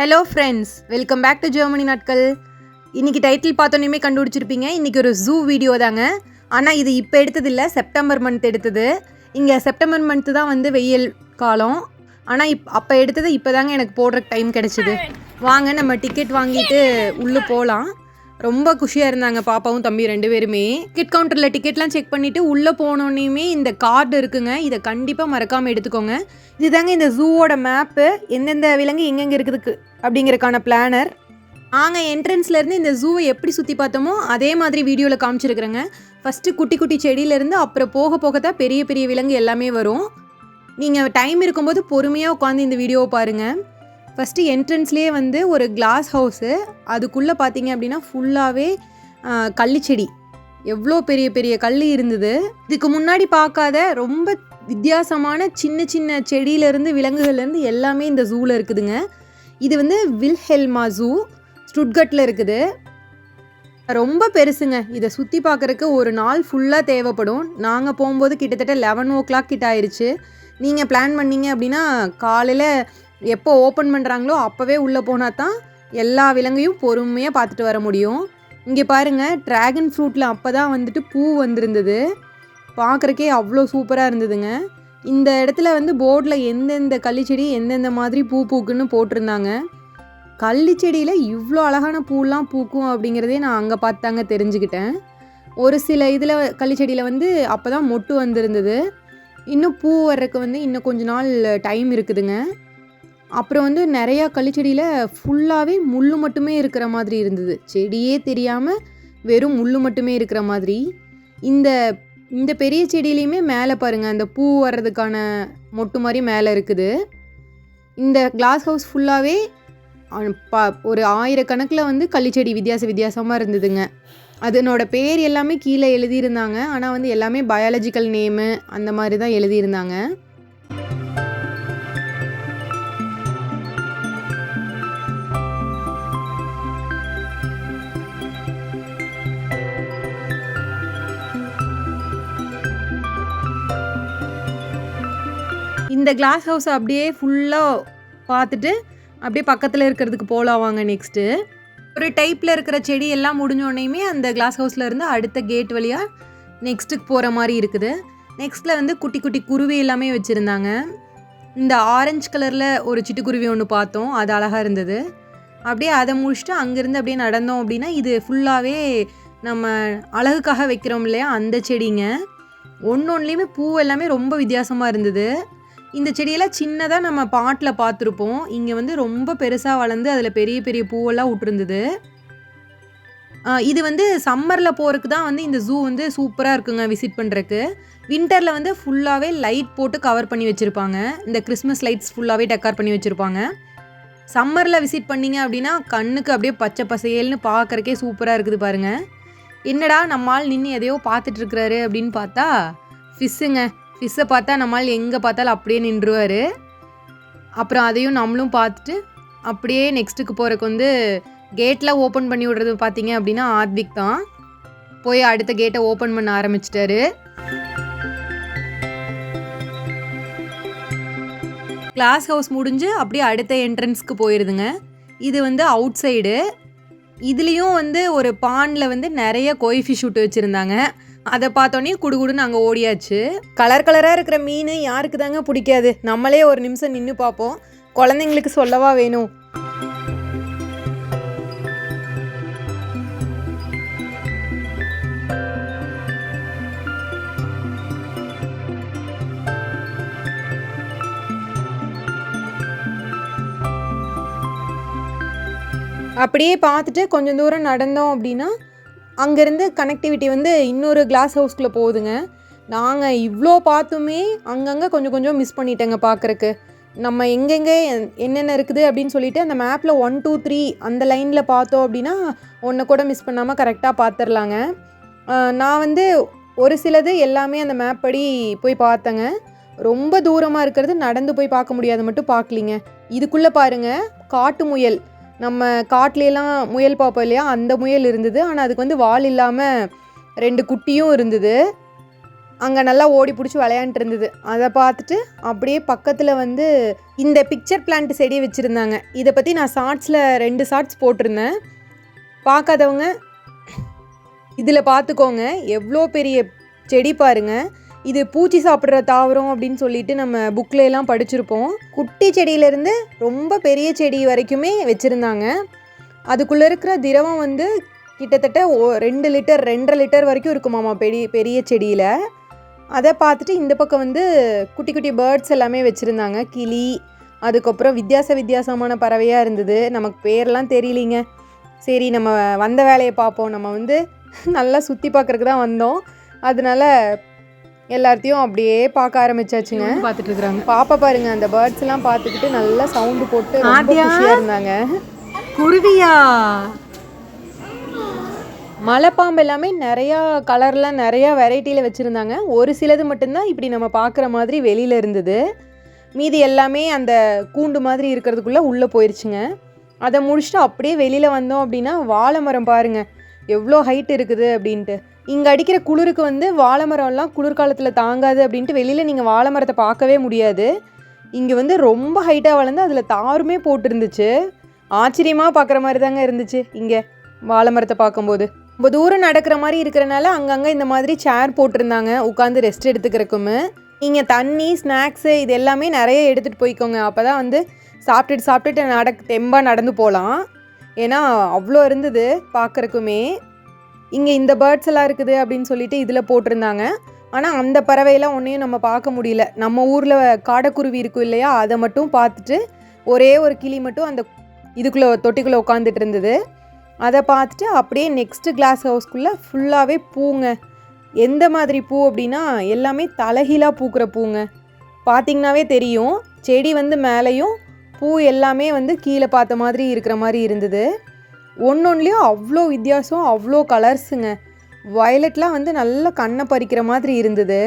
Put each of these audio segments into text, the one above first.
Hello friends welcome back to Germany நாட்கள் இன்னைக்கு title பார்த்தோன்னே கண்டுபிடிச்சிருப்பீங்க. இன்னைக்கு ஒரு ஜூ வீடியோ தாங்க. ஆனால் இது இப்போ எடுத்தது இல்லை. செப்டம்பர் மந்த் எடுத்தது. இங்கே செப்டம்பர் மந்த்து தான் வந்து வெயில் காலம். ஆனால் இப் அப்போ எடுத்தது இப்போ தாங்க எனக்கு போடுற டைம் கிடச்சிது. வாங்க நம்ம டிக்கெட் வாங்கிட்டு உள்ளே போகலாம் ரொம்ப குஷியாக இருந்தாங்க பாப்பாவும் தம்பி ரெண்டு பேருமே. டிக்கெட் கவுண்டரில் டிக்கெட்லாம் செக் பண்ணிவிட்டு உள்ளே போனோன்னே இந்த கார்டு இருக்குங்க. இதை கண்டிப்பாக மறக்காமல் எடுத்துக்கோங்க. இதுதாங்க இந்த ஜூவோட மேப்பு எந்தெந்த விலங்கு எங்கெங்கே இருக்குதுக்கு அப்படிங்கிறக்கான பிளானர் நாங்கள் என்ட்ரன்ஸ்லேருந்து இந்த ஜூவை எப்படி சுற்றி பார்த்தோமோ அதே மாதிரி வீடியோவில் காமிச்சிருக்கிறேங்க. ஃபஸ்ட்டு குட்டி குட்டி செடியிலேருந்து அப்புறம் போக போக தான் பெரிய பெரிய விலங்கு எல்லாமே வரும். நீங்கள் டைம் இருக்கும்போது பொறுமையாக உட்காந்து இந்த வீடியோவை பாருங்கள் ஃபஸ்ட்டு என்ட்ரன்ஸ்லேயே வந்து ஒரு கிளாஸ் ஹவுஸு அதுக்குள்ளே பார்த்தீங்க அப்படின்னா ஃபுல்லாகவே கள்ளிச்செடி எவ்வளோ பெரிய பெரிய கல் இருந்தது. இதுக்கு முன்னாடி பார்க்காத ரொம்ப வித்தியாசமான சின்ன சின்ன செடியிலேருந்து விலங்குகள்லேருந்து எல்லாமே இந்த ஜூவில் இருக்குதுங்க. இது வந்து வில்ஹெல்மா ஜூ ஸ்டுட்கட்டில் இருக்குது. ரொம்ப பெருசுங்க. இதை சுற்றி பார்க்குறக்கு ஒரு நாள் ஃபுல்லாக தேவைப்படும். நாங்கள் போகும்போது கிட்டத்தட்ட லெவன் ஓ கிளாக் கிட்ட ஆயிடுச்சு நீங்கள் பிளான் பண்ணீங்க அப்படின்னா காலையில் எப்போ ஓப்பன் பண்ணுறாங்களோ அப்போவே உள்ளே போனால் தான் எல்லா விலங்கையும் பொறுமையாக பார்த்துட்டு வர முடியும். இங்கே பாருங்கள் ட்ராகன் ஃப்ரூட்டில் அப்போ தான் வந்துட்டு பூ வந்திருந்தது. பார்க்குறக்கே அவ்வளோ சூப்பராக இருந்ததுங்க. இந்த இடத்துல வந்து போர்டில் எந்தெந்த கள்ளிச்செடி எந்தெந்த மாதிரி பூ பூக்குன்னு போட்டிருந்தாங்க. கள்ளிச்செடியில் இவ்வளோ அழகான பூலாம் பூக்கும் அப்படிங்கிறதே நான் அங்கே பார்த்தாங்க தெரிஞ்சுக்கிட்டேன். ஒரு சில இதில் கள்ளிச்செடியில் வந்து அப்போ தான் மொட்டு வந்திருந்தது. இன்னும் பூ வர்றதுக்கு வந்து இன்னும் கொஞ்ச நாள் டைம் இருக்குதுங்க. அப்புறம் வந்து நிறையா கள்ளிச்செடியில் ஃபுல்லாகவே முள் மட்டுமே இருக்கிற மாதிரி இருந்தது. செடியே தெரியாமல் வெறும் முள் மட்டுமே இருக்கிற மாதிரி. இந்த இந்த பெரிய செடியிலையுமே மேலே பாருங்கள் அந்த பூ வர்றதுக்கான மொட்டு மாதிரி மேலே இருக்குது. இந்த கிளாஸ் ஹவுஸ் ஃபுல்லாகவே ப ஒரு ஆயிரக்கணக்கில் வந்து களிச்செடி வித்தியாச வித்தியாசமாக இருந்ததுங்க. அதனோட பேர் எல்லாமே கீழே எழுதியிருந்தாங்க. ஆனால் வந்து எல்லாமே பயாலஜிக்கல் நேமு அந்த மாதிரி தான் எழுதியிருந்தாங்க. இந்த கிளாஸ் ஹவுஸ் அப்படியே ஃபுல்லாக பார்த்துட்டு அப்படியே பக்கத்தில் இருக்கிறதுக்கு போகலாம் வாங்க நெக்ஸ்ட்டு ஒரு டைப்பில் இருக்கிற செடி எல்லாம் முடிஞ்சோடனேயுமே அந்த கிளாஸ் ஹவுஸில் இருந்து அடுத்த கேட் வழியாக நெக்ஸ்ட்டுக்கு போகிற மாதிரி இருக்குது. நெக்ஸ்ட்டில் வந்து குட்டி குட்டி குருவி எல்லாமே வச்சுருந்தாங்க. இந்த ஆரஞ்சு கலரில் ஒரு சிட்டுக்குருவி ஒன்று பார்த்தோம். அது அழகாக இருந்தது. அப்படியே அதை முடிச்சுட்டு அங்கேருந்து அப்படியே நடந்தோம் அப்படின்னா இது ஃபுல்லாகவே நம்ம அழகுக்காக வைக்கிறோம் இல்லையா அந்த செடிங்க. ஒன்று ஒன்றுலேயுமே பூ எல்லாமே ரொம்ப வித்தியாசமாக இருந்தது. இந்த செடியெல்லாம் சின்னதாக நம்ம பாட்டில் பார்த்துருப்போம் இங்கே வந்து ரொம்ப பெருசாக வளர்ந்து அதில் பெரிய பெரிய பூவெல்லாம் விட்டுருந்தது இது வந்து சம்மரில் போகிறதுக்கு தான் வந்து இந்த ஜூ வந்து சூப்பராக இருக்குங்க விசிட் பண்ணுறக்கு வின்டரில் வந்து ஃபுல்லாகவே லைட் போட்டு கவர் பண்ணி வச்சுருப்பாங்க. இந்த கிறிஸ்மஸ் லைட்ஸ் ஃபுல்லாகவே டெக்கார் பண்ணி வச்சுருப்பாங்க. சம்மரில் விசிட் பண்ணிங்க அப்படின்னா கண்ணுக்கு அப்படியே பச்சை பசையல்னு பார்க்குறக்கே சூப்பராக இருக்குது பாருங்கள் என்னடா நம்மால் நின்று எதையோ பார்த்துட்ருக்குறாரு அப்படின்னு பார்த்தா ஃபிஷ்ஷுங்க ஃபிஷ்ஷை பார்த்தா நம்மால் எங்கே பார்த்தாலும் அப்படியே நின்றுவார். அப்புறம் அதையும் நம்மளும் பார்த்துட்டு அப்படியே நெக்ஸ்ட்டுக்கு போகிறக்கு வந்து கேட்லாம் ஓப்பன் பண்ணி விடுறது பார்த்தீங்க அப்படின்னா ஆத்விக் தான். போய் அடுத்த கேட்டை ஓப்பன் பண்ண ஆரம்பிச்சிட்டாரு. கிளாஸ் ஹவுஸ் முடிஞ்சு அப்படியே அடுத்த என்ட்ரன்ஸ்க்கு போயிடுதுங்க இது வந்து அவுட் சைடு இதுலேயும் வந்து ஒரு பானில் வந்து நிறைய கோய்ஃபி ஷூட் வச்சுருந்தாங்க. அதை பார்த்தோன்னே குடுகுடுன்னு அங்கே ஓடியாச்சு. கலர் கலராக இருக்கிற மீன் யாருக்கு தாங்க பிடிக்காது? நம்மளே ஒரு நிமிஷம் நின்று பார்ப்போம். குழந்தைங்களுக்கு சொல்லவா வேணும்? அப்படியே பார்த்துட்டு கொஞ்சம் தூரம் நடந்தோம் அப்படின்னா அங்கேருந்து கனெக்டிவிட்டி வந்து இன்னொரு கிளாஸ் ஹவுஸ்குள்ளே போகுதுங்க. நாங்கள் இவ்வளோ பார்த்துமே அங்கங்கே கொஞ்சம் கொஞ்சம் மிஸ் பண்ணிட்டேங்க பார்க்குறக்கு. நம்ம எங்கெங்கே என்னென்ன இருக்குது அப்படின்னு சொல்லிட்டு அந்த மேப்பில் ஒன் டூ த்ரீ அந்த லைனில் பார்த்தோம் அப்படின்னா ஒன்றை கூட மிஸ் பண்ணாமல் கரெக்டாக பார்த்துர்லாங்க. நான் வந்து ஒரு சிலது எல்லாமே அந்த மேப் படி போய் பார்த்தேங்க. ரொம்ப தூரமாக இருக்கிறது நடந்து போய் பார்க்க முடியாது மட்டும் பார்க்கலிங்க. இதுக்குள்ளே பாருங்கள் காட்டு முயல். நம்ம காட்டிலலாம் முயல் பார்ப்போம் இல்லையா? அந்த முயல் இருந்தது. ஆனால் அதுக்கு வந்து வால் இல்லாமல் ரெண்டு குட்டியும் இருந்தது. அங்கே நல்லா ஓடி பிடிச்சி விளையாண்டுட்டு இருந்தது. அதை பார்த்துட்டு அப்படியே பக்கத்தில் வந்து இந்த பிக்சர் பிளான்ட் செடி வச்சுருந்தாங்க. இதை பற்றி நான் ஷார்ட்ஸில் ரெண்டு ஷார்ட்ஸ் போட்டிருந்தேன். பார்க்காதவங்க இதில் பார்த்துக்கோங்க. எவ்வளோ பெரிய செடி பாருங்கள் இது பூச்சி சாப்பிட்ற தாவரம் அப்படின்னு சொல்லிட்டு நம்ம புக்கில் எல்லாம் படிச்சிருப்போம். குட்டி செடியிலேருந்து ரொம்ப பெரிய செடி வரைக்குமே வச்சுருந்தாங்க. அதுக்குள்ளே இருக்கிற திரவம் வந்து கிட்டத்தட்ட ஓ ரெண்டு லிட்டர் ரெண்டரை லிட்டர் வரைக்கும் இருக்குமாமா பெரிய பெரிய செடியில். அதை பார்த்துட்டு இந்த பக்கம் வந்து குட்டி குட்டி பேர்ட்ஸ் எல்லாமே வச்சுருந்தாங்க. கிளி அதுக்கப்புறம் வித்தியாச வித்தியாசமான பறவையாக இருந்தது. நமக்கு பேர்லாம் தெரியலிங்க. சரி நம்ம வந்த வேலையை பார்ப்போம். நம்ம வந்து நல்லா சுற்றி பார்க்குறதுக்கு தான் வந்தோம். அதனால எல்லாத்தையும் அப்படியே பார்க்க ஆரம்பிச்சாச்சுங்க. பார்த்துட்டு இருக்கிறாங்க பாப்பா பாருங்க அந்த பேர்ட்ஸ் எல்லாம் பார்த்துக்கிட்டு நல்லா சவுண்டு போட்டு? குஷியாக இருந்தாங்க. குருவியா? மலைப்பாம்பு எல்லாமே நிறையா கலரில் நிறையா வெரைட்டியில் வச்சுருந்தாங்க. ஒரு சிலது மட்டும்தான் இப்படி நம்ம பார்க்குற மாதிரி வெளியில் இருந்தது. மீதி எல்லாமே அந்த கூண்டு மாதிரி இருக்கிறதுக்குள்ளே உள்ளே போயிருச்சுங்க. அதை முடிச்சுட்டு அப்படியே வெளியில் வந்தோம் அப்படின்னா வாழை மரம் பாருங்க எவ்வளோ ஹைட் இருக்குது அப்படின்ட்டு. இங்கே அடிக்கிற குளிருக்கு வந்து வாழை மரம்லாம் குளிர்காலத்தில் தாங்காது அப்படின்ட்டு வெளியில் நீங்கள் வாழை மரத்தை பார்க்கவே முடியாது. இங்கே வந்து ரொம்ப ஹைட்டாக வளர்ந்து அதில் தாருமே போட்டிருந்துச்சு. ஆச்சரியமாக பார்க்குற மாதிரி தாங்க இருந்துச்சு இங்கே வாழை மரத்தை பார்க்கும்போது. ரொம்ப தூரம் நடக்கிற மாதிரி இருக்கிறனால அங்கங்கே இந்த மாதிரி சேர் போட்டிருந்தாங்க உட்காந்து ரெஸ்ட் எடுத்துக்கிறக்குமே நீங்கள் தண்ணி ஸ்நாக்ஸு இது எல்லாமே நிறைய எடுத்துகிட்டு போய்க்கோங்க. அப்போ தான் வந்து சாப்பிட்டுட்டு சாப்பிட்டுட்டு நடக் தெம்பாக நடந்து போகலாம் ஏன்னா அவ்வளோ இருந்தது பார்க்குறக்குமே இங்கே இந்த பேர்ட்ஸ் எல்லாம் இருக்குது அப்படின்னு சொல்லிட்டு இதில் போட்டிருந்தாங்க. ஆனால் அந்த பறவையெல்லாம் ஒன்றையும் நம்ம பார்க்க முடியல. நம்ம ஊரில் காடைக்குருவி இருக்கும் இல்லையா? அதை மட்டும் பார்த்துட்டு ஒரே ஒரு கிளி மட்டும் அந்த இதுக்குள்ளே தொட்டிக்குள்ளே உட்காந்துட்டு இருந்தது. அதை பார்த்துட்டு அப்படியே நெக்ஸ்ட்டு கிளாஸ் ஹவுஸ்க்குள்ளே ஃபுல்லாகவே பூங்க. எந்த மாதிரி பூ அப்படின்னா எல்லாமே தலைகீழாக பூக்கிற பூங்க. பார்த்திங்கனாவே தெரியும். செடி வந்து மேலேயும் பூ எல்லாமே வந்து கீழே பார்த்த மாதிரி இருக்கிற மாதிரி இருந்தது. ஒன்றொன்றுலையும் அவ்வளோ வித்தியாசம் அவ்வளோ கலர்ஸுங்க வயலட்லாம் வந்து நல்லா கண்ணை பறிக்கிற மாதிரி இருந்தது.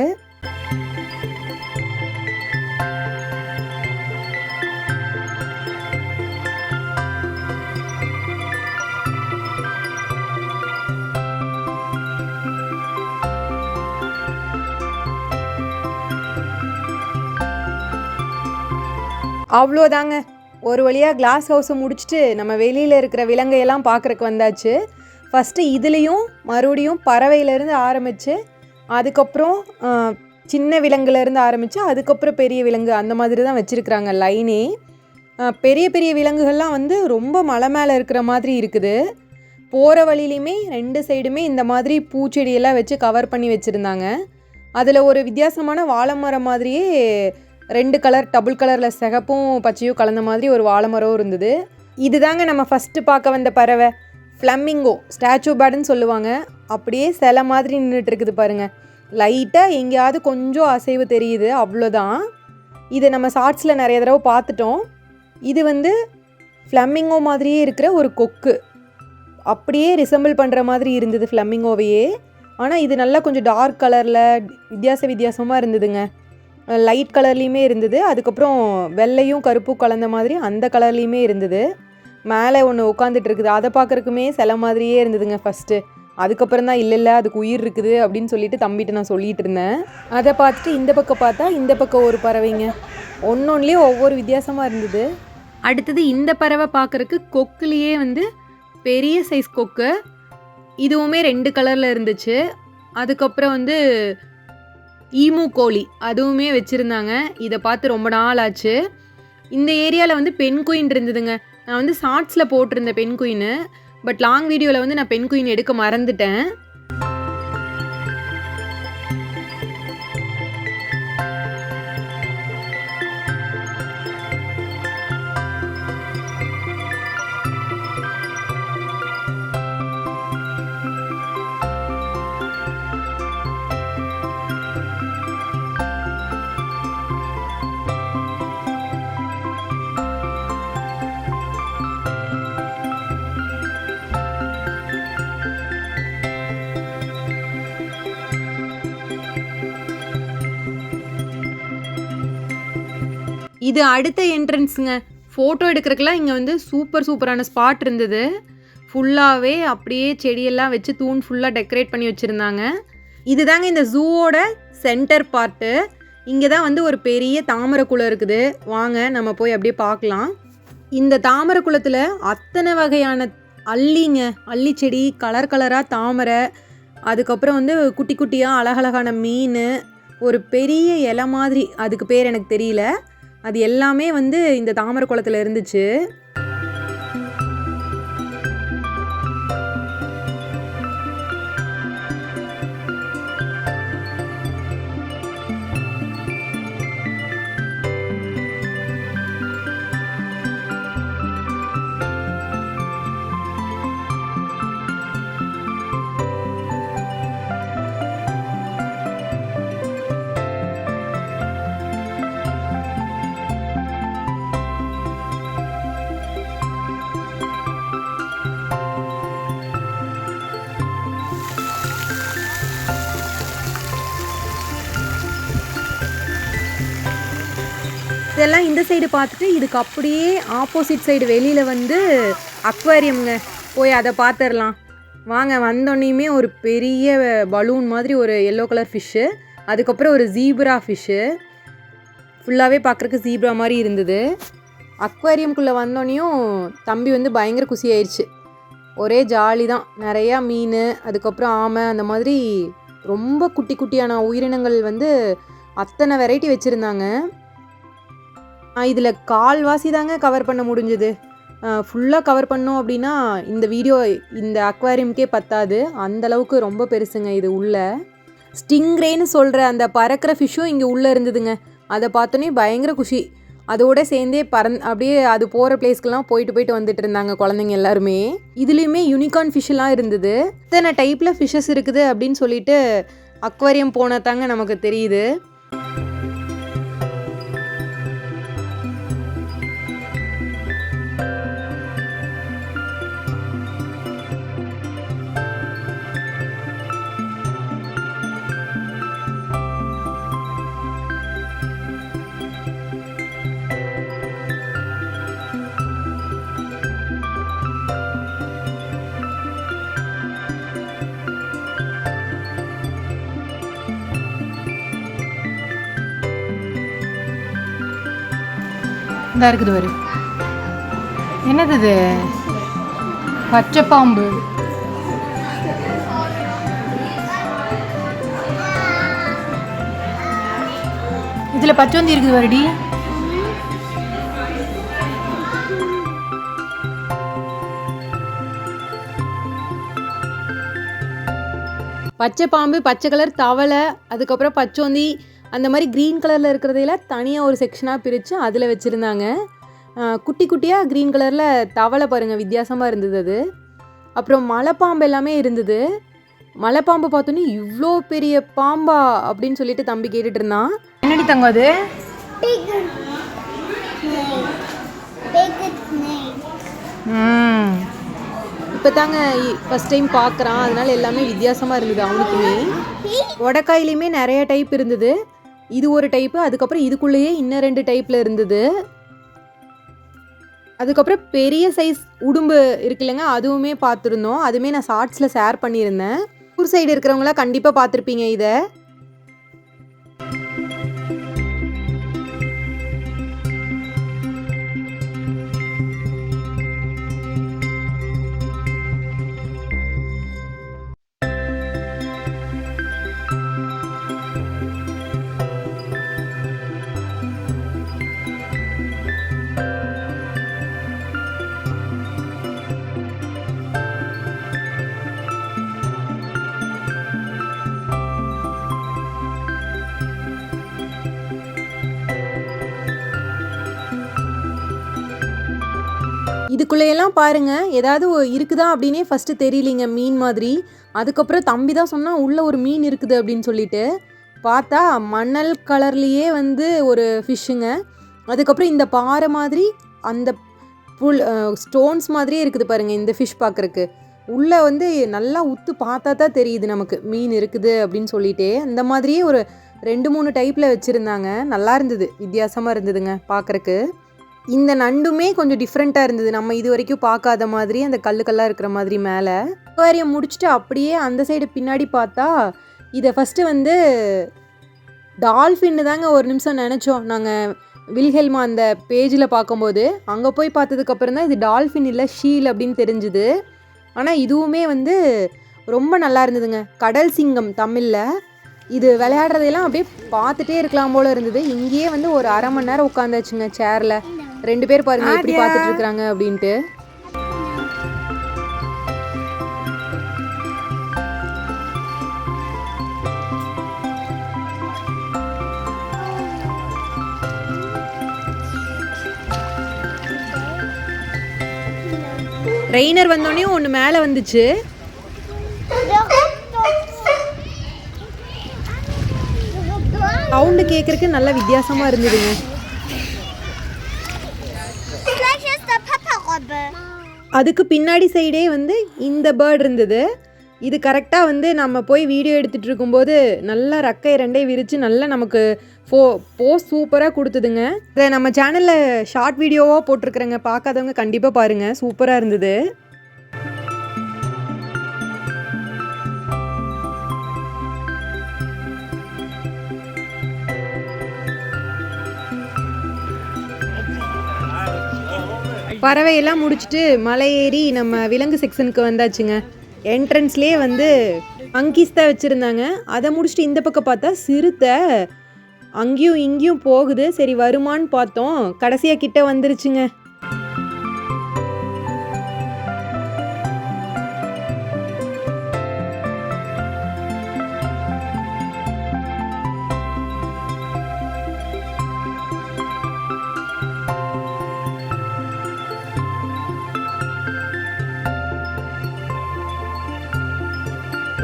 அவ்வளோதாங்க ஒரு வழியாக கிளாஸ் ஹவுஸை முடிச்சுட்டு நம்ம வெளியில் இருக்கிற விலங்கையெல்லாம் பார்க்குறக்கு வந்தாச்சு. ஃபஸ்ட்டு இதுலேயும் மறுபடியும் பறவையிலேருந்து ஆரம்பித்து அதுக்கப்புறம் சின்ன விலங்குலேருந்து ஆரம்பித்து அதுக்கப்புறம் பெரிய விலங்கு அந்த மாதிரி தான் வச்சுருக்குறாங்க லைனே பெரிய பெரிய விலங்குகள்லாம் வந்து ரொம்ப மலை மேலே இருக்கிற மாதிரி இருக்குது. போகிற வழியிலையுமே ரெண்டு சைடுமே இந்த மாதிரி பூச்செடியெல்லாம் வச்சு கவர் பண்ணி வச்சுருந்தாங்க. அதில் ஒரு வித்தியாசமான வாழை மரம் மாதிரியே ரெண்டு கலர் டபுள் கலரில் சிகப்பும் பச்சையும் கலந்த மாதிரி ஒரு வாழைமரம் இருந்தது. இதுதாங்க நம்ம ஃபஸ்ட்டு பார்க்க வந்த பறவை. ஃப்ளம்மிங்கோ ஸ்டாச்சு பேர்டுன்னு சொல்லுவாங்க. அப்படியே சிலை மாதிரி நின்றுட்டு இருக்குது பாருங்க. லைட்டாக எங்கேயாவது கொஞ்சம் அசைவு தெரியுது அவ்வளோதான். இது நம்ம ஷார்ட்ஸில் நிறைய தடவை பார்த்துட்டோம். இது வந்து ஃப்ளம்மிங்கோ மாதிரியே இருக்கிற ஒரு கொக்கு. அப்படியே ரிசம்பிள் பண்ணுற மாதிரி இருந்தது ஃப்ளம்மிங்கோவையே ஆனால் இது நல்லா கொஞ்சம் டார்க் கலரில் வித்தியாச வித்தியாசமாக இருந்ததுங்க. லைட் கலர்லேயுமே இருந்தது. அதுக்கப்புறம் வெள்ளையும் கருப்பும் கலந்த மாதிரி அந்த கலர்லேயுமே இருந்தது. மேலே ஒன்று உட்காந்துட்டு இருக்குது. அதை பார்க்குறக்குமே சில மாதிரியே இருந்ததுங்க ஃபஸ்ட்டு அதுக்கப்புறம் தான் இல்லை இல்லை அதுக்கு உயிர் இருக்குது அப்படின்னு சொல்லிட்டு தம்பிட்டு நான் சொல்லிட்டு இருந்தேன். அதை பார்த்துட்டு இந்த பக்கம் பார்த்தா இந்த பக்கம் ஒரு பறவைங்க. ஒன்னொன்லேயும் ஒவ்வொரு வித்தியாசமாக இருந்தது. அடுத்தது இந்த பறவை பார்க்கறக்கு கொக்குலேயே வந்து பெரிய சைஸ் கொக்கு. இதுவுமே ரெண்டு கலரில் இருந்துச்சு. அதுக்கப்புறம் வந்து ஈமு கோழி அதுவுமே வச்சுருந்தாங்க. இதை பார்த்து ரொம்ப நாள் ஆச்சு இந்த ஏரியாவில் வந்து பெண் குயின் இருந்ததுங்க. நான் வந்து ஷார்ட்ஸில் போட்டிருந்தேன் பெண் குயின்னு பட் லாங் வீடியோவில் வந்து நான் பெண் குயின் எடுக்க மறந்துட்டேன். இது அடுத்த என்ட்ரன்ஸுங்க ஃபோட்டோ எடுக்கிறதுக்குலாம் இங்கே வந்து சூப்பர் சூப்பரான ஸ்பாட் இருந்தது. ஃபுல்லாகவே அப்படியே செடியெல்லாம் வச்சு தூண் ஃபுல்லாக டெக்கரேட் பண்ணி வச்சுருந்தாங்க. இதுதாங்க இந்த ஜூவோட சென்டர் பார்ட்டு இங்கே தான் வந்து ஒரு பெரிய தாமரை குளம் இருக்குது. வாங்க நம்ம போய் அப்படியே பார்க்கலாம். இந்த தாமரை குளத்தில் அத்தனை வகையான அள்ளிங்க அள்ளி செடி கலர் கலராக தாமரை அதுக்கப்புறம் வந்து குட்டி குட்டியாக அழகழகான மீன் ஒரு பெரிய இலை மாதிரி அதுக்கு பேர் எனக்கு தெரியல. அது எல்லாமே வந்து இந்த தாமரை குளத்தில் இருந்துச்சு. சைடு பார்த்துட்டு இதுக்கு அப்படியே ஆப்போசிட் சைடு வெளியில் வந்து அக்வாரியம்ங்க போய் அதை பார்த்துடலாம். வாங்க வந்தோடனையுமே ஒரு பெரிய பலூன் மாதிரி ஒரு எல்லோ கலர் ஃபிஷ்ஷு அதுக்கப்புறம் ஒரு ஜீப்ரா ஃபிஷ்ஷு ஃபுல்லாகவே பார்க்குறக்கு ஜீப்ரா மாதிரி இருந்தது. அக்வாரியம்குள்ளே வந்தோடனையும் தம்பி வந்து பயங்கர குசி ஆயிடுச்சு ஒரே ஜாலி தான். நிறையா மீன் அதுக்கப்புறம் ஆமை அந்த மாதிரி ரொம்ப குட்டி குட்டியான உயிரினங்கள் வந்து அத்தனை வெரைட்டி வச்சுருந்தாங்க. இதில் கால்வாசி தாங்க கவர் பண்ண முடிஞ்சுது. ஃபுல்லாக கவர் பண்ணோம் அப்படின்னா இந்த வீடியோ இந்த அக்வாரியம்க்கே பத்தாது. அந்த அளவுக்கு ரொம்ப பெருசுங்க இது உள்ளே. ஸ்டிங்ரேன்னு சொல்கிற அந்த பறக்கிற ஃபிஷ்ஷும் இங்கே உள்ளே இருந்ததுங்க. அதை பார்த்தோன்னே பயங்கர குஷி. அதோட சேர்ந்தே பறந் அப்படியே அது போகிற பிளேஸ்க்கெல்லாம் போயிட்டு போயிட்டு வந்துட்டு இருந்தாங்க குழந்தைங்க எல்லாருமே. இதுலேயுமே யூனிகார்ன் ஃபிஷ்ஷெல்லாம் இருந்தது. இத்தனை டைப்பில் ஃபிஷ்ஷஸ் இருக்குது அப்படின்னு சொல்லிட்டு அக்வாரியம் போனால் தாங்க நமக்கு தெரியுது. இந்த இருக்குது பாரு. என்னது இது? பச்சை பாம்பு. இதில் பச்சோந்தி இருக்குது வருடி பச்சை பாம்பு பச்சை கலர் தவளை அதுக்கப்புறம் பச்சோந்தி அந்த மாதிரி க்ரீன் கலரில் இருக்கிறதையில தனியாக ஒரு செக்ஷனாக பிரித்து அதில் வச்சுருந்தாங்க. குட்டி குட்டியாக க்ரீன் கலரில் தவளை பாருங்கள் வித்தியாசமாக இருந்தது அது. அப்புறம் மலைப்பாம்பு எல்லாமே இருந்தது. மலைப்பாம்பு பார்த்தோன்னே இவ்வளோ பெரிய பாம்பா அப்படின்னு சொல்லிட்டு தம்பி கேட்டுட்டு இருந்தான். என்னடி தங்கம் அது? இப்போ தாங்க ஃபஸ்ட் டைம் பார்க்குறான் அதனால எல்லாமே வித்தியாசமாக இருந்தது அவனுக்குமே. உடக்காயிலையுமே நிறைய டைப் இருந்தது. இது ஒரு டைப்பு அதுக்கப்புறம் இதுக்குள்ளேயே இன்னும் ரெண்டு டைப்பில் இருந்தது. அதுக்கப்புறம் பெரிய சைஸ் உடும்பு இருக்குல்லங்க அதுவுமே பார்த்துருந்தோம். அதுவுமே நான் ஷார்ட்ஸில் ஷேர் பண்ணியிருந்தேன். ஊர் சைடு இருக்கிறவங்களாம் கண்டிப்பாக பார்த்துருப்பீங்க இதை. இதுக்குள்ளேயெல்லாம் பாருங்க ஏதாவது ஒ- இருக்குதா அப்படின்னே ஃபஸ்ட்டு தெரியலிங்க மீன் மாதிரி. அதுக்கப்புறம் தம்பி தான் சொன்னால் உள்ளே ஒரு மீன் இருக்குது அப்படின்னு சொல்லிட்டு. பார்த்தா மணல் கலர்லேயே வந்து ஒரு ஃபிஷ்ஷுங்க அதுக்கப்புறம் இந்த பாறை மாதிரி அந்த புல் ஸ்டோன்ஸ் மாதிரியே இருக்குது பாருங்க இந்த ஃபிஷ் பார்க்குறக்கு. உள்ளே வந்து நல்லா உத்து பார்த்தா தான் தெரியுது நமக்கு மீன் இருக்குது அப்படின்னு சொல்லிட்டு. அந்த மாதிரியே ஒரு ரெண்டு மூணு டைப்பில் வச்சுருந்தாங்க. நல்லா இருந்தது வித்தியாசமாக இருந்ததுங்க பார்க்குறக்கு. இந்த நண்டுமே கொஞ்சம் டிஃப்ரெண்ட்டாக இருந்தது. நம்ம இது வரைக்கும் பார்க்காத மாதிரி அந்த கல்லுக்கெல்லாம் இருக்கிற மாதிரி மேலே. அக்வாரியம் முடிச்சுட்டு அப்படியே அந்த சைடு பின்னாடி பார்த்தா இதை ஃபஸ்ட்டு வந்து டால்ஃபின்னு தாங்க ஒரு நிமிஷம் நினச்சோம். நாங்கள் வில்ஹெல்மா அந்த பேஜில் பார்க்கும்போது அங்கே போய் பார்த்ததுக்கப்புறம் தான் இது டால்ஃபின் இல்லை ஷீல் அப்படின்னு தெரிஞ்சுது. ஆனால் இதுவுமே வந்து ரொம்ப நல்லா இருந்ததுங்க. கடல் சிங்கம் தமிழில். இது விளையாடுறதையெல்லாம் அப்படியே பார்த்துட்டே இருக்கலாம் போல இருந்தது. இங்கேயே வந்து ஒரு அரை மணி நேரம் உட்காந்தாச்சுங்க சேரில் ரெண்டு பேர் பாருங்க எப்படி பார்த்துட்டு இருக்கிறாங்க அப்படின்ட்டு. ரெய்னர் வந்தோடனே ஒன்று மேலே வந்துச்சு. சவுண்டு கேட்குறக்கு நல்ல வித்தியாசமாக இருந்ததுங்க. அதுக்கு பின்னாடி சைடே வந்து இந்த பேர்ட் இருந்தது. இது கரெக்டாக வந்து நம்ம போய் வீடியோ எடுத்துகிட்டு இருக்கும்போது நல்லா ரக்கை ரெண்டே விரித்து நல்லா நமக்கு ஃபோ போஸ்ட் சூப்பராக கொடுத்ததுங்க. இதை நம்ம சேனலில் ஷார்ட் வீடியோவாக போட்டிருக்கிறேங்க. பார்க்காதவங்க கண்டிப்பாக பாருங்கள் சூப்பராக இருந்தது. பறவையெல்லாம் முடிச்சுட்டு மலை ஏறி நம்ம விலங்கு செக்ஷனுக்கு வந்தாச்சுங்க. என்ட்ரன்ஸ்லேயே வந்து அங்கீஸ் தான் வச்சுருந்தாங்க. அதை முடிச்சுட்டு இந்த பக்கம் பார்த்தா சிறுத்தை. அங்கேயும் இங்கேயும் போகுது. சரி வருமான்னு பார்த்தோம். கடைசியாக கிட்ட வந்துருச்சுங்க.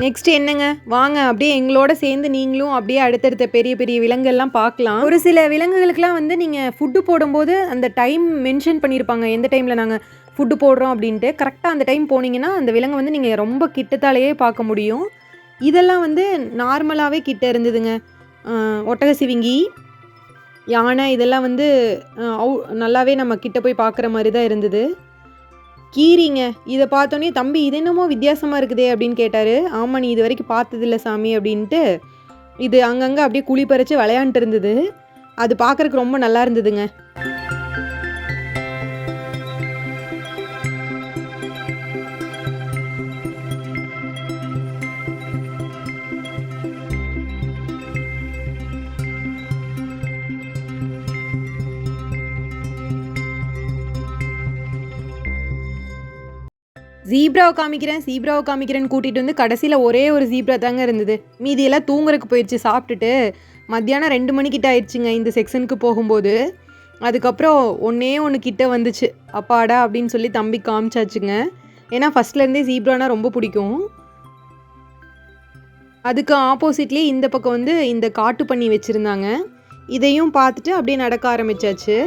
நெக்ஸ்ட் என்னங்க? வாங்க அப்படியே எங்களோட சேர்ந்து நீங்களும் அப்படியே அடுத்தடுத்த பெரிய பெரிய விலங்குகள்லாம் பார்க்கலாம். ஒரு சில விலங்குகளுக்குலாம் வந்து நீங்கள் ஃபுட்டு போடும்போது அந்த டைம் மென்ஷன் பண்ணியிருப்பாங்க. எந்த டைமில் நாங்கள் ஃபுட்டு போடுறோம் அப்படின்ட்டு. கரெக்டாக அந்த டைம் போனீங்கன்னா அந்த விலங்கை வந்து நீங்கள் ரொம்ப கிட்டத்தாலேயே பார்க்க முடியும். இதெல்லாம் வந்து நார்மலாகவே கிட்ட இருந்ததுங்க. ஒட்டக சிவிங்கி யானை இதெல்லாம் வந்து அவு- நல்லாவே நம்ம கிட்ட போய் பார்க்குற மாதிரி தான் இருந்தது. கீரிங்க இதை பார்த்தோன்னே தம்பி இது என்னமோ வித்தியாசமாக இருக்குதே அப்படின்னு கேட்டார். ஆமாம் நீ இது வரைக்கும் பார்த்ததில்ல சாமி அப்படின்ட்டு. இது அங்கங்கே அப்படியே குழி பறித்து விளையாண்டுட்டு இருந்தது. அது பார்க்குறக்கு ரொம்ப நல்லா இருந்ததுங்க. ஜீப்ராவை காமிக்கிறேன் ஜீப்ராவை காமிக்கிறேன்னு கூட்டிகிட்டு வந்து கடைசியில் ஒரே ஒரு ஜீப்ரா தாங்க இருந்தது. மீதியெல்லாம் தூங்குறதுக்கு போயிடுச்சு சாப்பிட்டுட்டு. மத்தியானம் ரெண்டு மணிக்கிட்ட ஆயிடுச்சுங்க இந்த செக்ஷனுக்கு போகும்போது. அதுக்கப்புறம் ஒன்றே ஒன்று கிட்ட வந்துச்சு. அப்பாடா அப்படின்னு சொல்லி தம்பி காமிச்சாச்சுங்க. ஏன்னா ஃபஸ்ட்லேருந்தே ஜீப்ரானா ரொம்ப பிடிக்கும். அதுக்கு ஆப்போசிட்லேயே இந்த பக்கம் வந்து இந்த காட்டு பண்ணி வச்சுருந்தாங்க. இதையும் பார்த்துட்டு அப்படியே நடக்க ஆரம்பிச்சாச்சு.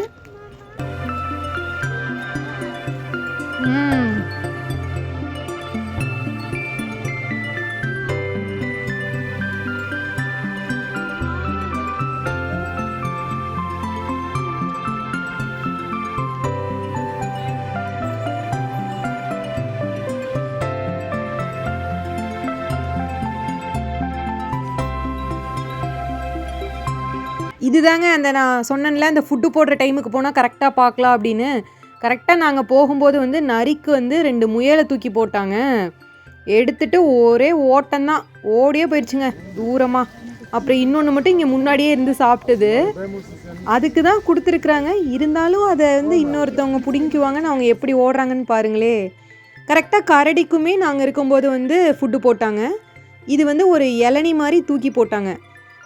ம். இதுதாங்க அந்த நான் சொன்னேன்ல அந்த ஃபுட்டு போடுற டைமுக்கு போனால் கரெக்டாக பார்க்கலாம் அப்படின்னு. கரெக்டாக நாங்கள் போகும்போது வந்து நரிக்கு வந்து ரெண்டு முயலை தூக்கி போட்டாங்க. எடுத்துட்டு ஒரே ஓட்டம்தான். ஓடியே போயிடுச்சுங்க தூரமாக அப்புறம் இன்னொன்று மட்டும் இங்கே முன்னாடியே இருந்து சாப்பிட்டது. அதுக்கு தான் கொடுத்துருக்குறாங்க. இருந்தாலும் அதை வந்து இன்னொருத்தவங்க பிடிங்குவாங்கன்னு அவங்க எப்படி ஓடுறாங்கன்னு பாருங்களே. கரெக்டாக கரடிக்குமே நாங்கள் இருக்கும்போது வந்து ஃபுட்டு போட்டாங்க. இது வந்து ஒரு இளநி மாதிரி தூக்கி போட்டாங்க.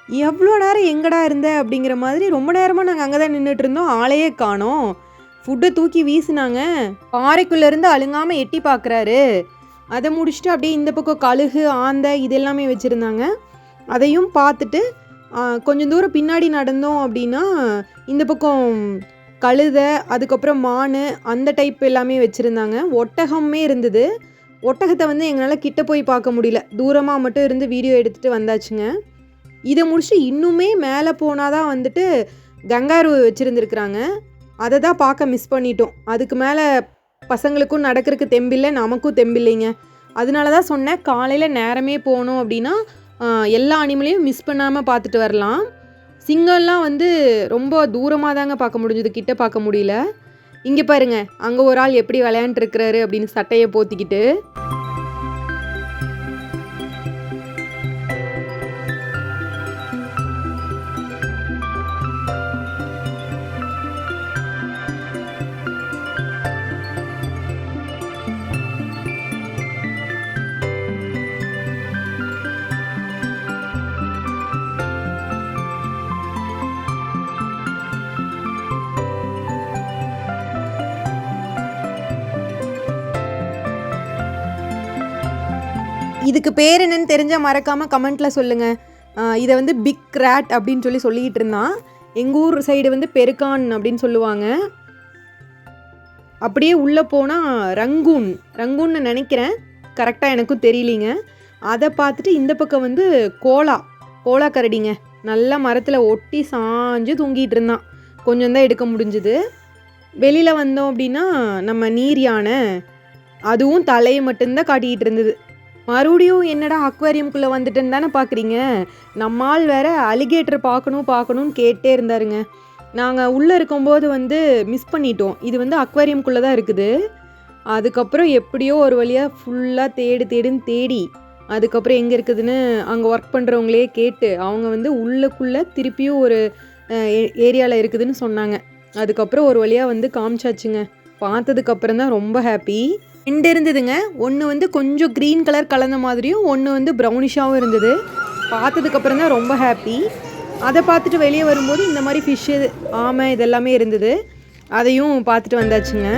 எவ்வளோ நேரம் எங்கடா இருந்த அப்படிங்கிற மாதிரி ரொம்ப நேரமாக நாங்கள் அங்கே தான் நின்றுட்டு இருந்தோம் ஆளையே காணோம். ஃபுட்டை தூக்கி வீசினாங்க. பாறைக்குள்ளேருந்து அழுங்காமல் எட்டி பார்க்குறாரு அதை முடிச்சுட்டு அப்படியே இந்த பக்கம் கழுகு ஆந்தை இது எல்லாமே வச்சுருந்தாங்க. அதையும் பார்த்துட்டு கொஞ்சம் தூரம் பின்னாடி நடந்தோம் அப்படின்னா இந்த பக்கம் கழுதை அதுக்கப்புறம் மான் அந்த டைப் எல்லாமே வச்சுருந்தாங்க. ஒட்டகமே இருந்தது. ஒட்டகத்தை வந்து எங்களால் கிட்ட போய் பார்க்க முடியல. தூரமாக மட்டும் இருந்து வீடியோ எடுத்துகிட்டு வந்தாச்சுங்க. இதை முடிச்சுட்டு இன்னுமே மேலே போனால் தான் வந்துட்டு கங்காரு வச்சுருந்துருக்குறாங்க. அதை தான் பார்க்க மிஸ் பண்ணிட்டோம். அதுக்கு மேலே பசங்களுக்கும் நடக்கிறதுக்கு தெம்பில்லை நமக்கும் தெம்பில்லைங்க. அதனால தான் சொன்னேன் காலையில் நேரமே போனோம் அப்படின்னா எல்லா அனிமலையும் மிஸ் பண்ணாமல் பார்த்துட்டு வரலாம். சிங்கம்லாம் வந்து ரொம்ப தூரமாக தாங்க பார்க்க முடிஞ்சது கிட்ட பார்க்க முடியல. இங்கே பாருங்க அங்கே ஒரு ஆள் எப்படி விளையாண்டுருக்கிறாரு அப்படின்னு சட்டையை போத்திக்கிட்டு. இதுக்கு பேர் என்னன்னு தெரிஞ்சால் மறக்காமல் கமெண்ட்டில் சொல்லுங்கள் இதை வந்து பிக் ரேட் அப்படின்னு சொல்லி சொல்லிக்கிட்டு இருந்தான். எங்கள் ஊர் சைடு வந்து பெருக்கான் அப்படின்னு சொல்லுவாங்க. அப்படியே உள்ளே போனால் ரங்கூன் ரங்கூன்னு நினைக்கிறேன். கரெக்டாக எனக்கும் தெரியலிங்க. அதை பார்த்துட்டு இந்த பக்கம் வந்து கோலா. கோலா கரடிங்க. நல்லா மரத்தில் ஒட்டி சாஞ்சு தூங்கிட்டு இருந்தான். கொஞ்சம் தான் எடுக்க முடிஞ்சுது. வெளியில் வந்தோம் அப்படின்னா நம்ம நீர் யானை அதுவும் தலையை மட்டும்தான் காட்டிக்கிட்டு இருந்தது. மறுபடியும் என்னடா அக்வாரியம்குள்ளே வந்துட்டேன்னு தானே பார்க்குறீங்க நம்மால் வேற அலிகேட்டர் பார்க்கணும் பார்க்கணும்னு கேட்டே இருந்தாருங்க. நாங்கள் உள்ளே இருக்கும்போது வந்து மிஸ் பண்ணிட்டோம். இது வந்து அக்வாரியம்குள்ளே தான் இருக்குது. அதுக்கப்புறம் எப்படியோ ஒரு வழியாக ஃபுல்லாக தேடு தேடுன்னு தேடி அதுக்கப்புறம் எங்கே இருக்குதுன்னு அங்கே ஒர்க் பண்ணுறவங்களே கேட்டு அவங்க வந்து உள்ளுக்குள்ளே திருப்பியும் ஒரு ஏரியாவில் இருக்குதுன்னு சொன்னாங்க. அதுக்கப்புறம் ஒரு வழியாக வந்து காமிச்சாச்சுங்க. பார்த்ததுக்கப்புறம் தான் ரொம்ப ஹாப்பி ரெண்டு இருந்ததுங்க. ஒன்று வந்து கொஞ்சம் க்ரீன் கலர் கலந்த மாதிரியும் ஒன்று வந்து ப்ரௌனிஷாகவும் இருந்தது. பார்த்ததுக்கப்புறம் தான் ரொம்ப ஹாப்பி அதை பார்த்துட்டு வெளியே வரும்போது இந்த மாதிரி ஃபிஷ்ஷு ஆமை இதெல்லாமே இருந்தது. அதையும் பார்த்துட்டு வந்தாச்சுங்க.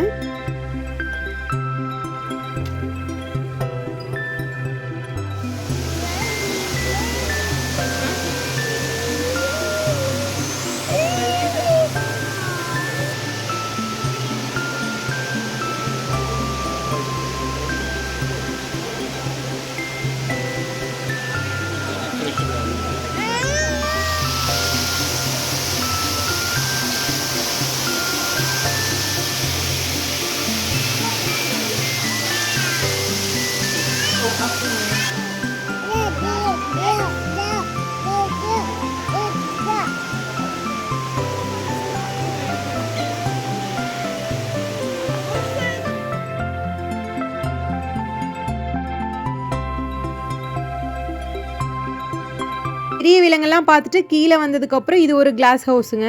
இதெல்லாம் பார்த்துட்டு கீழே வந்ததுக்கப்புறம் இது ஒரு கிளாஸ் ஹவுஸுங்க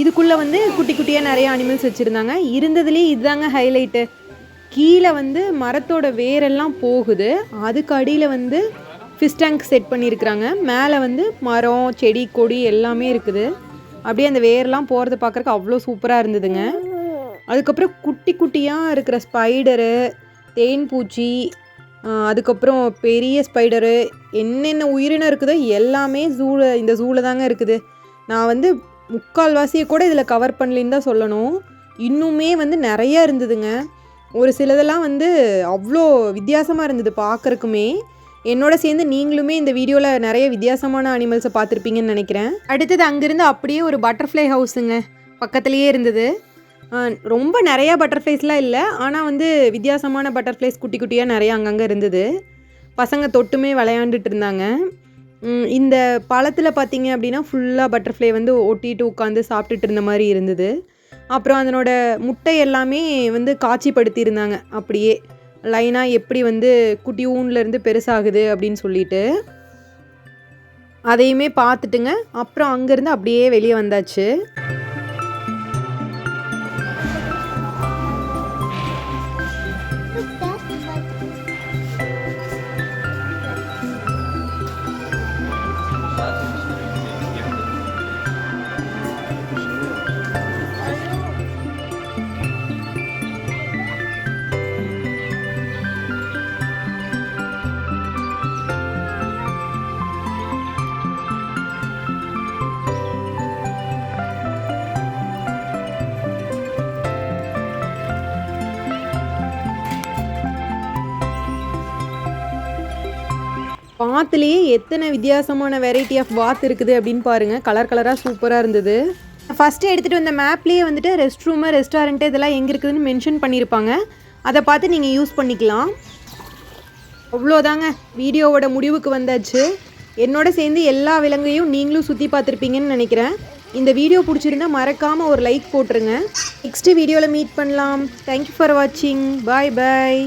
இதுக்குள்ளே வந்து குட்டி குட்டியாக நிறைய அனிமல்ஸ் வச்சுருந்தாங்க. இருந்ததுலேயே இதுதாங்க ஹைலைட்டு கீழே வந்து மரத்தோட வேரெல்லாம் போகுது. அதுக்கு அடியில் வந்து ஃபிஷ் டேங்க் செட் பண்ணியிருக்கிறாங்க. மேலே வந்து மரம் செடி கொடி எல்லாமே இருக்குது. அப்படியே அந்த வேர்லாம் போகிறத பார்க்குறக்கு அவ்வளோ சூப்பராக இருந்ததுங்க. அதுக்கப்புறம் குட்டி குட்டியாக இருக்கிற ஸ்பைடரு தேன் பூச்சி அதுக்கப்புறம் பெரிய ஸ்பைடரு என்னென்ன உயிரினம் இருக்குதோ எல்லாமே ஜூவில் இந்த ஜூவில் தாங்க இருக்குது. நான் வந்து முக்கால்வாசியை கூட இதில் கவர் பண்ணலின்னு தான் சொல்லணும். இன்னுமே வந்து நிறைய இருந்ததுங்க. ஒரு சிலதெல்லாம் வந்து அவ்வளோ வித்தியாசமாக இருந்தது பார்க்குறக்குமே என்னோட சேர்ந்து நீங்களுமே இந்த வீடியோவில் நிறைய வித்தியாசமான அனிமல்ஸை பார்த்துருப்பீங்கன்னு நினைக்கிறேன். அடுத்தது அங்கேருந்து அப்படியே ஒரு பட்டர்ஃப்ளை ஹவுஸுங்க பக்கத்துலேயே இருந்தது. ரொம்ப நிறையா பட்டர்ஃப்ளைஸ்லாம் இல்லை. ஆனால் வந்து வித்தியாசமான பட்டர்ஃப்ளைஸ் குட்டி குட்டியாக நிறையா அங்கங்கே இருந்தது. பசங்க தொட்டுமே விளையாண்டுட்டு இருந்தாங்க. இந்த பழத்தில் பார்த்தீங்க அப்படின்னா ஃபுல்லாக பட்டர்ஃப்ளை வந்து ஒட்டிட்டு உட்காந்து சாப்பிட்டுட்டு இருந்த மாதிரி இருந்தது. அப்புறம் அதனோட முட்டை எல்லாமே வந்து காட்சிப்படுத்தியிருந்தாங்க அப்படியே லைனாக எப்படி வந்து குட்டி ஊன்லேருந்து பெருசாகுது அப்படின்னு சொல்லிட்டு. அதையுமே பார்த்துட்டுங்க. அப்புறம் அங்கேருந்து அப்படியே வெளியே வந்தாச்சு. வாத்துலேயே எத்தனை வித்தியாசமான வெரைட்டி ஆஃப் வாத் இருக்குது அப்படின்னு பாருங்கள் கலர் கலராக சூப்பராக இருந்தது. ஃபஸ்ட்டு எடுத்துகிட்டு வந்த மேப்லேயே வந்துட்டு ரெஸ்ட் ரூமு ரெஸ்டாரண்ட்டு இதெல்லாம் எங்கே இருக்குதுன்னு மென்ஷன் பண்ணியிருப்பாங்க அதை பார்த்து நீங்கள் யூஸ் பண்ணிக்கலாம். அவ்வளோதாங்க. வீடியோவோட முடிவுக்கு வந்தாச்சு. என்னோட சேர்ந்து எல்லா விலங்கையும் நீங்களும் சுற்றி பார்த்துருப்பீங்கன்னு நினைக்கிறேன். இந்த வீடியோ பிடிச்சிருந்தா மறக்காமல் ஒரு லைக் போட்டுருங்க. நெக்ஸ்ட்டு வீடியோவில் மீட் பண்ணலாம். தேங்க்யூ ஃபார் வாட்சிங் பாய் பாய்